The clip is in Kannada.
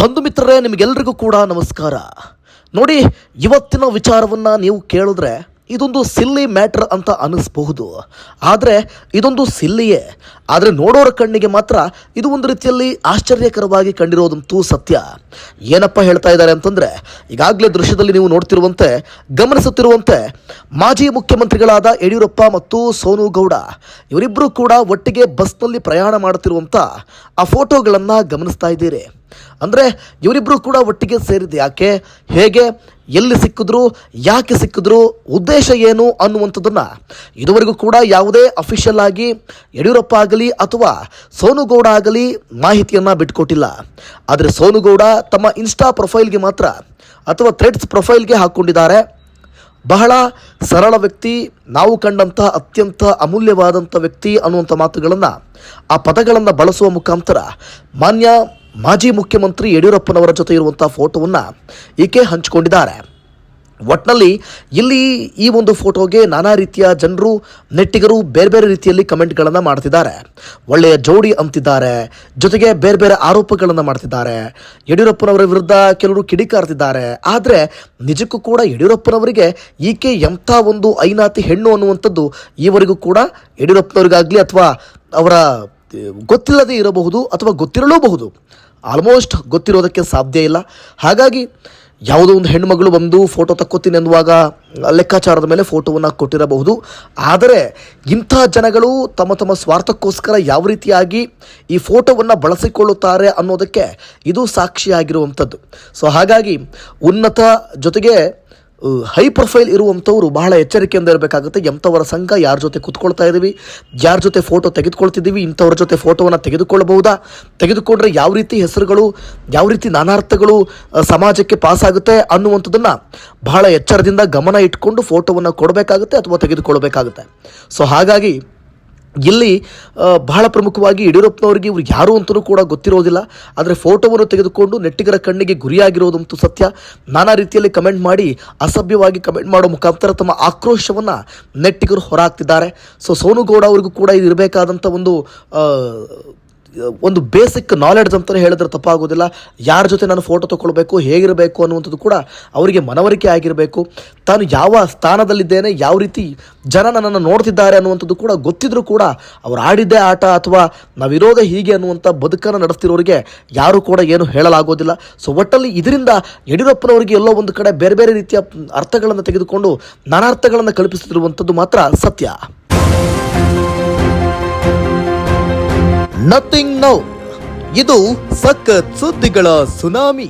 ಬಂಧು ಮಿತ್ರರೇ ನಿಮಗೆಲ್ರಿಗೂ ಕೂಡ ನಮಸ್ಕಾರ. ನೋಡಿ ಇವತ್ತಿನ ವಿಚಾರವನ್ನು ನೀವು ಕೇಳಿದ್ರೆ ಇದೊಂದು ಸಿಲ್ಲಿ ಮ್ಯಾಟ್ರ್ ಅಂತ ಅನ್ನಿಸ್ಬಹುದು. ಆದರೆ ಇದೊಂದು ಸಿಲ್ಲಿಯೇ ಆದರೆ ನೋಡೋರ ಕಣ್ಣಿಗೆ ಮಾತ್ರ ಇದು ಒಂದು ರೀತಿಯಲ್ಲಿ ಆಶ್ಚರ್ಯಕರವಾಗಿ ಕಂಡಿರೋದಂತೂ ಸತ್ಯ. ಏನಪ್ಪ ಹೇಳ್ತಾ ಇದ್ದಾರೆ ಅಂತಂದರೆ, ಈಗಾಗಲೇ ದೃಶ್ಯದಲ್ಲಿ ನೀವು ನೋಡ್ತಿರುವಂತೆ, ಗಮನಿಸುತ್ತಿರುವಂತೆ ಮಾಜಿ ಮುಖ್ಯಮಂತ್ರಿಗಳಾದ ಯಡಿಯೂರಪ್ಪ ಮತ್ತು ಸೋನು ಗೌಡ ಇವರಿಬ್ಬರು ಕೂಡ ಒಟ್ಟಿಗೆ ಬಸ್ನಲ್ಲಿ ಪ್ರಯಾಣ ಮಾಡುತ್ತಿರುವಂಥ ಆ ಫೋಟೋಗಳನ್ನು ಗಮನಿಸ್ತಾ ಇದ್ದೀರಿ. ಅಂದರೆ ಇವರಿಬ್ಬರು ಕೂಡ ಒಟ್ಟಿಗೆ ಸೇರಿದ್ದು ಯಾಕೆ? ಹೇಗೆ? ಎಲ್ಲಿ ಸಿಕ್ಕಿದ್ರು, ಯಾಕೆ ಸಿಕ್ಕಿದ್ರು ಉದ್ದೇಶ ಏನು ಅನ್ನುವಂಥದ್ದನ್ನು ಇದುವರೆಗೂ ಕೂಡ ಯಾವುದೇ ಅಫಿಷಿಯಲ್ ಆಗಿ ಯಡಿಯೂರಪ್ಪ ಆಗಲಿ ಅಥವಾ ಸೋನುಗೌಡ ಆಗಲಿ ಮಾಹಿತಿಯನ್ನು ಬಿಟ್ಕೊಟ್ಟಿಲ್ಲ. ಆದರೆ ಸೋನುಗೌಡ ತಮ್ಮ ಇನ್ಸ್ಟಾ ಪ್ರೊಫೈಲ್ಗೆ ಮಾತ್ರ ಅಥವಾ ಥ್ರೆಡ್ಸ್ ಪ್ರೊಫೈಲ್ಗೆ ಹಾಕ್ಕೊಂಡಿದ್ದಾರೆ ಬಹಳ ಸರಳ ವ್ಯಕ್ತಿ, ನಾವು ಕಂಡಂತಹ ಅತ್ಯಂತ ಅಮೂಲ್ಯವಾದಂಥ ವ್ಯಕ್ತಿ ಅನ್ನುವಂಥ ಮಾತುಗಳನ್ನು ಆ ಪದಗಳನ್ನು ಬಳಸುವ ಮುಖಾಂತರ ಮಾನ್ಯ ಮಾಜಿ ಮುಖ್ಯಮಂತ್ರಿ ಯಡಿಯೂರಪ್ಪನವರ ಜೊತೆ ಇರುವಂಥ ಫೋಟೋವನ್ನು ಈಕೆ ಹಂಚಿಕೊಂಡಿದ್ದಾರೆ. ಒಟ್ನಲ್ಲಿ ಇಲ್ಲಿ ಈ ಒಂದು ಫೋಟೋಗೆ ನಾನಾ ರೀತಿಯ ಜನರು, ನೆಟ್ಟಿಗರು ಬೇರೆ ಬೇರೆ ರೀತಿಯಲ್ಲಿ ಕಮೆಂಟ್ಗಳನ್ನು ಮಾಡ್ತಿದ್ದಾರೆ. ಒಳ್ಳೆಯ ಜೋಡಿ ಅಂತಿದ್ದಾರೆ, ಜೊತೆಗೆ ಬೇರೆ ಬೇರೆ ಆರೋಪಗಳನ್ನು ಮಾಡ್ತಿದ್ದಾರೆ. ಯಡಿಯೂರಪ್ಪನವರ ವಿರುದ್ಧ ಕೆಲವರು ಕಿಡಿಕಾರ್ತಿದ್ದಾರೆ. ಆದರೆ ನಿಜಕ್ಕೂ ಕೂಡ ಯಡಿಯೂರಪ್ಪನವರಿಗೆ ಈಕೆ ಎಂಥ ಒಂದು ಐನಾತಿ ಹೆಣ್ಣು ಅನ್ನುವಂಥದ್ದು ಈವರೆಗೂ ಕೂಡ ಯಡಿಯೂರಪ್ಪನವರಿಗಾಗಲಿ ಅಥವಾ ಅವರ, ಗೊತ್ತಿಲ್ಲದೆ ಇರಬಹುದು ಅಥವಾ ಗೊತ್ತಿರಲೂಬಹುದು. ಆಲ್ಮೋಸ್ಟ್ ಗೊತ್ತಿರೋದಕ್ಕೆ ಸಾಧ್ಯ ಇಲ್ಲ. ಹಾಗಾಗಿ ಯಾವುದೋ ಒಂದು ಹೆಣ್ಣುಮಗಳು ಬಂದು ಫೋಟೋ ತಕ್ಕೋತೀನಿ ಅನ್ನುವಾಗ ಲೆಕ್ಕಾಚಾರದ ಮೇಲೆ ಫೋಟೋವನ್ನು ಕೊಟ್ಟಿರಬಹುದು. ಆದರೆ ಇಂಥ ಜನಗಳು ತಮ್ಮ ತಮ್ಮ ಸ್ವಾರ್ಥಕ್ಕೋಸ್ಕರ ಯಾವ ರೀತಿಯಾಗಿ ಈ ಫೋಟೋವನ್ನು ಬಳಸಿಕೊಳ್ಳುತ್ತಾರೆ ಅನ್ನೋದಕ್ಕೆ ಇದು ಸಾಕ್ಷಿಯಾಗಿರುವಂಥದ್ದು. ಸೊ ಹಾಗಾಗಿ ಉನ್ನತ ಜೊತೆಗೆ ಹೈ ಪ್ರೊಫೈಲ್ ಇರುವಂಥವ್ರು ಬಹಳ ಎಚ್ಚರಿಕೆಯಿಂದ ಇರಬೇಕಾಗುತ್ತೆ. ಎಂಥವರ ಸಂಘ ಯಾರ ಜೊತೆ ಕುತ್ಕೊಳ್ತಾ ಇದ್ದೀವಿ ಯಾರ ಜೊತೆ ಫೋಟೋ ತೆಗೆದುಕೊಳ್ತಿದ್ದೀವಿ, ಇಂಥವ್ರ ಜೊತೆ ಫೋಟೋವನ್ನು ತೆಗೆದುಕೊಳ್ಳಬಹುದಾ ತೆಗೆದುಕೊಂಡ್ರೆ ಯಾವ ರೀತಿ ಹೆಸರುಗಳು, ಯಾವ ರೀತಿ ನಾನಾರ್ಥಗಳು ಸಮಾಜಕ್ಕೆ ಪಾಸ್ ಆಗುತ್ತೆ ಅನ್ನುವಂಥದ್ದನ್ನು ಬಹಳ ಎಚ್ಚರದಿಂದ ಗಮನ ಇಟ್ಕೊಂಡು ಫೋಟೋವನ್ನು ಕೊಡಬೇಕಾಗುತ್ತೆ ಅಥವಾ ತೆಗೆದುಕೊಳ್ಬೇಕಾಗುತ್ತೆ. ಸೊ ಹಾಗಾಗಿ ಇಲ್ಲಿ ಬಹಳ ಪ್ರಮುಖವಾಗಿ ಯಡಿಯೂರಪ್ಪನವರಿಗೆ ಇವ್ರು ಯಾರು ಅಂತಲೂ ಕೂಡ ಗೊತ್ತಿರೋದಿಲ್ಲ. ಆದರೆ ಫೋಟೋವನ್ನು ತೆಗೆದುಕೊಂಡು ನೆಟ್ಟಿಗರ ಕಣ್ಣಿಗೆ ಗುರಿಯಾಗಿರೋದಂತೂ ಸತ್ಯ. ನಾನಾ ರೀತಿಯಲ್ಲಿ ಕಮೆಂಟ್ ಮಾಡಿ, ಅಸಭ್ಯವಾಗಿ ಕಮೆಂಟ್ ಮಾಡೋ ಮುಖಾಂತರ ತಮ್ಮ ಆಕ್ರೋಶವನ್ನು ನೆಟ್ಟಿಗರು ಹೊರಹಾಕ್ತಿದ್ದಾರೆ ಸೊ, ಸೋನುಗೌಡ ಅವರಿಗೂ ಕೂಡ ಇದು ಇರಬೇಕಾದಂಥ ಒಂದು ಒಂದು ಬೇಸಿಕ್ ನಾಲೆಡ್ಜ್ ಅಂತಲೇ ಹೇಳಿದ್ರೆ ತಪ್ಪಾಗೋದಿಲ್ಲ. ಯಾರ ಜೊತೆ ನಾನು ಫೋಟೋ ತಗೊಳ್ಬೇಕು ಹೇಗಿರಬೇಕು ಅನ್ನುವಂಥದ್ದು ಕೂಡ ಅವರಿಗೆ ಮನವರಿಕೆ ಆಗಿರಬೇಕು. ತಾನು ಯಾವ ಸ್ಥಾನದಲ್ಲಿದ್ದೇನೆ, ಯಾವ ರೀತಿ ಜನ ನನ್ನನ್ನು ನೋಡ್ತಿದ್ದಾರೆ ಅನ್ನುವಂಥದ್ದು ಕೂಡ ಗೊತ್ತಿದ್ರೂ ಕೂಡ ಅವ್ರು ಆಡಿದ್ದೇ ಆಟ ಅಥವಾ ನಾವಿರೋದೇ ಹೀಗೆ ಅನ್ನುವಂಥ ಬದುಕನ್ನು ನಡೆಸ್ತಿರೋರಿಗೆ ಯಾರೂ ಕೂಡ ಏನು ಹೇಳಲಾಗೋದಿಲ್ಲ. ಸೊ ಒಟ್ಟಲ್ಲಿ ಇದರಿಂದ ಯಡಿಯೂರಪ್ಪನವರಿಗೆ ಎಲ್ಲೋ ಒಂದು ಕಡೆ ಬೇರೆ ಬೇರೆ ರೀತಿಯ ಅರ್ಥಗಳನ್ನು ತೆಗೆದುಕೊಂಡು ನಾನಾರ್ಥಗಳನ್ನು ಕಲ್ಪಿಸುತ್ತಿರುವಂಥದ್ದು ಮಾತ್ರ ಸತ್ಯ. ನಥಿಂಗ್ ನೌ ಇದು ಸಖತ್ ಸುದ್ದಿಗಳ ಸುನಾಮಿ.